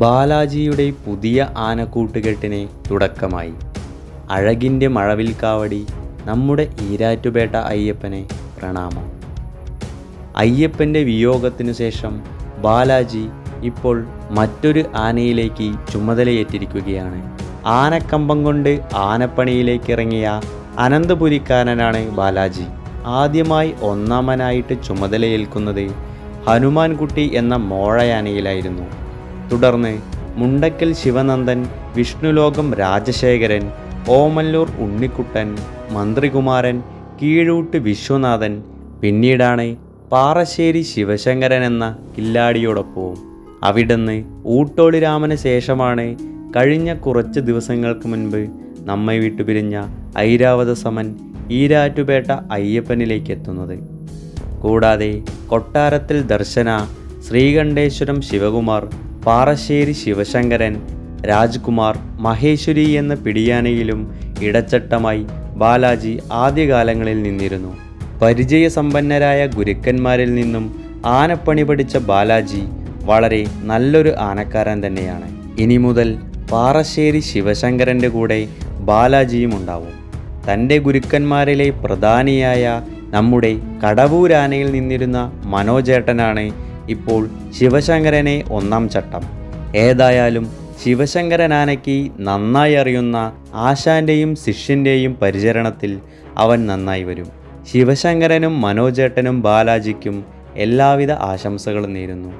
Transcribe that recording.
ബാലാജിയുടെ പുതിയ ആനക്കൂട്ടുകെട്ടിന് തുടക്കമായി. അഴകിന്റെ മഴവിൽ കാവടി നമ്മുടെ ഈരാറ്റുപേട്ട അയ്യപ്പനെ പ്രണാമം. അയ്യപ്പന്റെ വിയോഗത്തിനു ശേഷം ബാലാജി ഇപ്പോൾ മറ്റൊരു ആനയിലേക്ക് ചുമതലയേറ്റിരിക്കുകയാണ്. ആനക്കമ്പം കൊണ്ട് ആനപ്പണിയിലേക്ക് ഇറങ്ങിയ അനന്തപുരിക്കാരനാണ് ബാലാജി. ആദ്യമായി ഒന്നാമനായിട്ട് ചുമതലയേൽക്കുന്നത് ഹനുമാൻകുട്ടി എന്ന മോഴയാനയിലായിരുന്നു. തുടർന്ന് മുണ്ടക്കൽ ശിവനന്ദൻ വിഷ്ണുലോകം രാജശേഖരൻ ഓമല്ലൂർ ഉണ്ണിക്കുട്ടൻ മന്ത്രികുമാരൻ കീഴൂട്ട് വിശ്വനാഥൻ പിന്നീടാണ് പാറശ്ശേരി ശിവശങ്കരൻ എന്ന കില്ലാടിയോടൊപ്പവും. അവിടുന്ന് ഊട്ടോളി രാമന് ശേഷമാണ് കഴിഞ്ഞ കുറച്ച് ദിവസങ്ങൾക്ക് മുൻപ് നമ്മെ വിട്ടുപിരിഞ്ഞ ഐരാവത സമൻ ഈരാറ്റുപേട്ട അയ്യപ്പനിലേക്ക് എത്തുന്നത്. കൂടാതെ കൊട്ടാരത്തിൽ ദർശന ശ്രീകണ്ഠേശ്വരം ശിവകുമാർ പാറശ്ശേരി ശിവശങ്കരൻ രാജ്കുമാർ മഹേശ്വരി എന്ന പിടിയാനയിലും ഇടച്ചട്ടമായി ബാലാജി ആദ്യകാലങ്ങളിൽ നിന്നിരുന്നു. പരിചയസമ്പന്നരായ ഗുരുക്കന്മാരിൽ നിന്നും ആനപ്പണി പഠിച്ച ബാലാജി വളരെ നല്ലൊരു ആനക്കാരൻ തന്നെയാണ്. ഇനി മുതൽ പാറശ്ശേരി ശിവശങ്കരന്റെ കൂടെ ബാലാജിയും ഉണ്ടാവും. തന്റെ ഗുരുക്കന്മാരിലെ പ്രധാനിയായ നമ്മുടെ കടവൂരാനയിൽ നിന്നിരുന്ന മനോജേട്ടനാണ് ഇപ്പോൾ ശിവശങ്കരനെ ഒന്നാം ചട്ടം. ഏതായാലും ശിവശങ്കരനാനയ്ക്ക് നന്നായി അറിയുന്ന ആശാന്റെയും ശിഷ്യന്റെയും പരിചരണത്തിൽ അവൻ നന്നായി വരും. ശിവശങ്കരനും മനോജേട്ടനും ബാലാജിക്കും എല്ലാവിധ ആശംസകളും നേരുന്നു.